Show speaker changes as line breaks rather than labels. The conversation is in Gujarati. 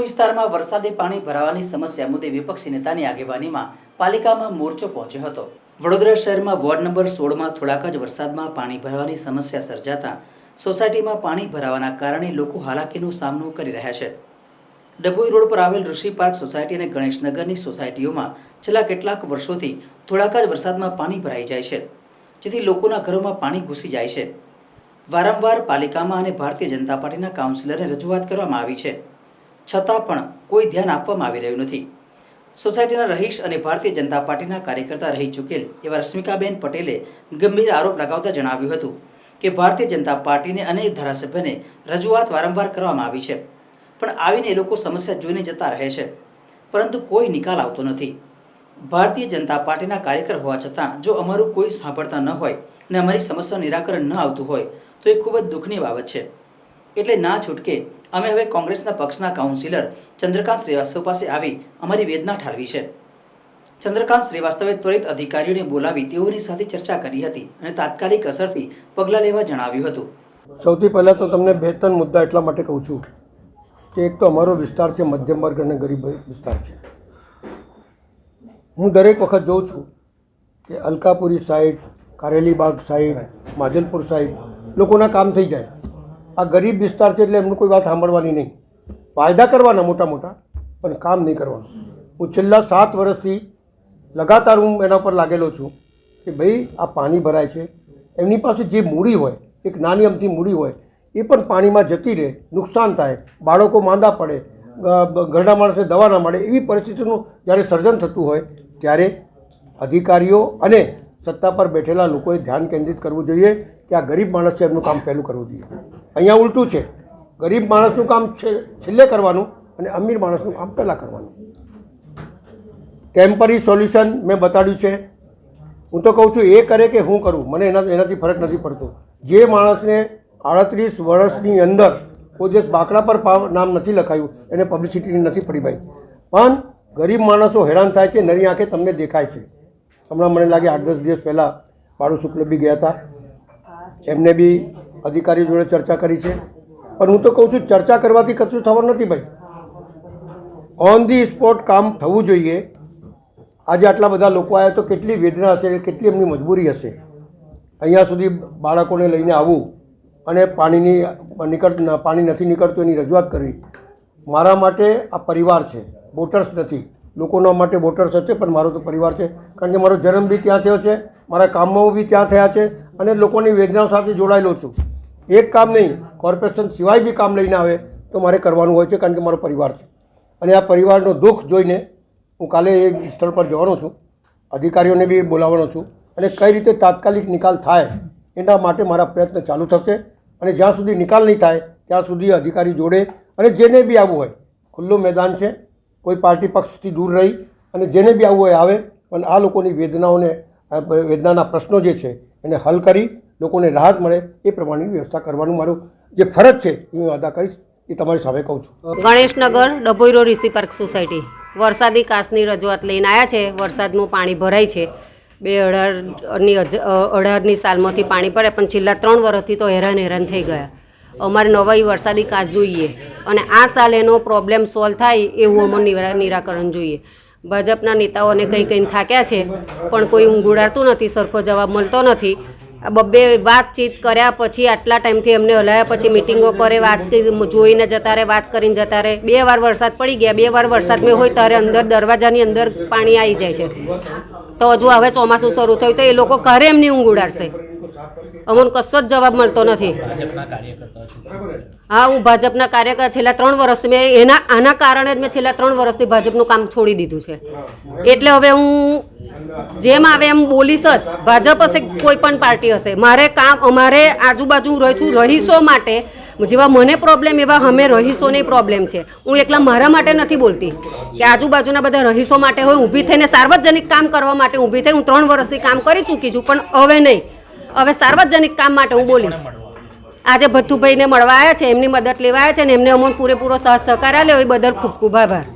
વિસ્તારમાં વરસાદી પાણી ભરાવાની સમસ્યા મુદ્દે વિપક્ષી નેતાની આગેવાનીમાં પાલિકામાં મોરચો પહોંચ્યો હતો. વડોદરા શહેરમાં વોર્ડ નંબર સોળમાં થોડાક જ વરસાદમાં પાણી ભરાવાની સમસ્યા સર્જાતા સોસાયટીમાં પાણી ભરાવાના કારણે લોકો હાલાકીનો સામનો કરી રહ્યા છે. ડભોઈ રોડ પર આવેલ ઋષિ પાર્ક સોસાયટી અને ગણેશનગરની સોસાયટીઓમાં છેલ્લા કેટલાક વર્ષોથી થોડાક જ વરસાદમાં પાણી ભરાઈ જાય છે, જેથી લોકોના ઘરોમાં પાણી ઘૂસી જાય છે. વારંવાર પાલિકામાં અને ભારતીય જનતા પાર્ટીના કાઉન્સિલરને રજૂઆત કરવામાં આવી છે. છતાં પણ કોઈ ધ્યાન આપવામાં આવી રહ્યું નથી. સોસાયટીના રહીશ અને ભારતીય જનતા પાર્ટીના કાર્યકર્તા રહી ચૂકેલ એવા રશ્મિકાબેન પટેલે ગંભીર આરોપ લગાવતા જણાવ્યું હતું કે ભારતીય જનતા પાર્ટીને અનેક ધારાસભ્યને રજૂઆત વારંવાર કરવામાં આવી છે, પણ આવીને એ લોકો સમસ્યા જોઈને જતા રહે છે, પરંતુ કોઈ નિકાલ આવતો નથી. ભારતીય જનતા પાર્ટીના કાર્યકર હોવા છતાં જો અમારું કોઈ સાંભળતા ન હોય અને અમારી સમસ્યાનું નિરાકરણ ન આવતું હોય, તો એ ખૂબ જ દુઃખની બાબત છે. એટલે ના છૂટકે અમે હવે કોંગ્રેસના પક્ષના કાઉન્સિલર ચંદ્રકાંત શ્રીવાસ્તવ પાસે આવી અમારી વેદના ઠાલવી છે. ચંદ્રકાંત શ્રીવાસ્તવે ત્વરિત અધિકારીઓને બોલાવી તેઓની સાથે ચર્ચા કરી હતી અને તાત્કાલિક અસરથી પગલાં લેવા જણાવ્યું હતું.
સૌથી પહેલાં તો તમને બે ત્રણ મુદ્દા એટલા માટે કહું છું કે એક તો અમારો વિસ્તાર છે, મધ્યમ વર્ગ અને ગરીબ વિસ્તાર છે. હું દરેક વખત જોઉં છું કે Alkapuri side, Karelibaug side Manjalpur side લોકોના કામ થઈ જાય. આ ગરીબ વિસ્તાર છે એટલે એમનું કોઈ વાત સાંભળવાની નહીં. વાયદા કરવાના મોટા મોટા, પણ કામ નહીં કરવાનું. હું છેલ્લા સાત વર્ષથી લગાતાર હું એના પર લાગેલો છું કે ભાઈ, આ પાણી ભરાય છે. એમની પાસે જે મૂડી હોય, એક નાની અમથી મૂડી હોય, એ પણ પાણીમાં જતી રહે, નુકસાન થાય, બાળકો માંદા પડે ઘરડા માણસને દવા ના મળે એવી પરિસ્થિતિનું જ્યારે સર્જન થતું હોય, ત્યારે અધિકારીઓ અને સત્તા પર બેઠેલા લોકોએ ધ્યાન કેન્દ્રિત કરવું જોઈએ કે આ ગરીબ માણસ છે, એમનું કામ પહેલું કરવું જોઈએ. અહીંયા ઉલટું છે. ગરીબ માણસનું કામ છેલ્લે કરવાનું અને અમીર માણસનું કામ પહેલાં કરવાનું. ટેમ્પરરી સોલ્યુશન મેં બતાડ્યું છે. હું તો કહું છું, એ કરે કે હું કરું, મને એના, એનાથી ફરક નથી પડતો. જે માણસને આડત્રીસ વર્ષની અંદર કોઈ દિવસ બાકડા પર નામ નથી લખાયું, એને પબ્લિસિટી નથી પડી ભાઈ. પણ ગરીબ માણસો હેરાન થાય છે, નરી આંખે તમને દેખાય છે. હમણાં મને લાગે આઠ દસ દિવસ પહેલાં બાળુ શુક્લ બી ગયા હતા. એમને બી અધિકારી જોડે ચર્ચા કરી છે. પણ હું તો કહું છું, ચર્ચા કરવાથી કશું થવાનું નથી ભાઈ. ઓન ધી સ્પોટ કામ થવું જોઈએ. આજે આટલા બધા લોકો આવ્યા તો કેટલી વેદના હશે, કેટલી એમની મજબૂરી હશે? અહીંયા સુધી બાળકોને લઈને આવવું અને પાણીની નીકળ, પાણી નથી નીકળતું એની રજૂઆત કરવી. મારા માટે આ પરિવાર છે વોટર્સ નથી. લોકોના માટે વોટર્સ હશે પણ મારો તો પરિવાર છે. કારણ કે મારો જન્મ બી ત્યાં થયો છે, મારા કામો બી ત્યાં થયા છે અને લોકોની વેદનાઓ સાથે જોડાયેલો છું. એક કામ નહીં કોર્પોરેશન સિવાય બી કામ લઈને આવે તો મારે કરવાનું હોય છે કારણ કે મારો પરિવાર છે. અને આ પરિવારનો દુઃખ જોઈને હું કાલે એ સ્થળ પર જવાનો છું, અધિકારીઓને બી બોલાવવાનો છું અને કઈ રીતે તાત્કાલિક નિકાલ થાય એના માટે મારા પ્રયત્ન ચાલુ થશે અને જ્યાં સુધી નિકાલ નહીં થાય, ત્યાં સુધી અધિકારી જોડે અને જેને બી આવવું હોય, ખુલ્લું મેદાન છે કોઈ પાર્ટી પક્ષથી દૂર રહી અને જેને બી આવવું હોય આવે, પણ આ લોકોની વેદનાઓને વેદનાના પ્રશ્નો જે છે એને હલ કરી લોકોને રાહત મળે એ પ્રમાણેની વ્યવસ્થા કરવાનું મારું જે ફરજ છે એ હું અદા કરીશ, એ તમારી સામે કહું છું.
Ganeshnagar Dabhoi road Rishi park society. વરસાદી કાસની રજૂઆત લઈને આવ્યા છે, વરસાદનું પાણી ભરાય છે. બે અઢારની અઢારની સાલમાંથી પાણી ભરે પણ છેલ્લા ત્રણ વર્ષથી તો હેરાન હેરાન થઈ ગયા. અમારે નવાઈ વરસાદી કાચ જોઈએ. અને આ સાલ એનો પ્રોબ્લેમ સોલ્વ થાય એવું અમને નિરા- નિરાકરણ જોઈએ. ભાજપના નેતાઓને કંઈ કંઈ થાક્યા છે, પણ કોઈ ઊંઘુડાડતું નથી, સરખો જવાબ મળતો નથી. બબ્બે વાતચીત કર્યા પછી આટલા ટાઈમથી એમને હલાયા પછી મિટિંગો કરે, વાત જોઈને જતા રહે, વાત કરીને જતા રહે. બે વાર વરસાદ પડી ગયા, બે વાર વરસાદ મેં હોય ત્યારે અંદર, દરવાજાની અંદર પાણી આવી જાય છે. તો હજુ હવે ચોમાસું શરૂ થયું તો એ લોકો ઘરે એમની ઊંઘ ઉડાડશે. અમને કશો જ જવાબ મળતો નથી. હા હું ભાજપના કાર્યકર છેલ્લા ત્રણ વર્ષથી મેં એના આના કારણે જ મેં છેલ્લા ત્રણ વર્ષથી ભાજપનું કામ છોડી દીધું છે. એટલે હવે હું જેમ આવે એમ બોલીશ જ ભાજપ હશે કોઈ પણ પાર્ટી હશે મારે કામ અમારે આજુબાજુ હું રહું છું રહીશો માટે જેવા મને પ્રોબ્લેમ એવા અમે રહીશોને પ્રોબ્લેમ છે. હું એકલા મારા માટે નથી બોલતી. કે આજુબાજુના બધા રહીશો માટે હોય ઊભી થઈને સાર્વજનિક કામ કરવા માટે ઊભી થઈ હું ત્રણ વર્ષથી કામ કરી ચૂકી છું પણ હવે નહીં. હવે સાર્વજનિક કામ માટે હું બોલીશ. આજે ભથ્થુભાઈને મળવા આવ્યા છે એમની મદદ લેવા આવ્યા છે ને એમને અમને પૂરેપૂરો સાથ સહકાર આપ્યો એ બદલ ખૂબ ખૂબ આભાર.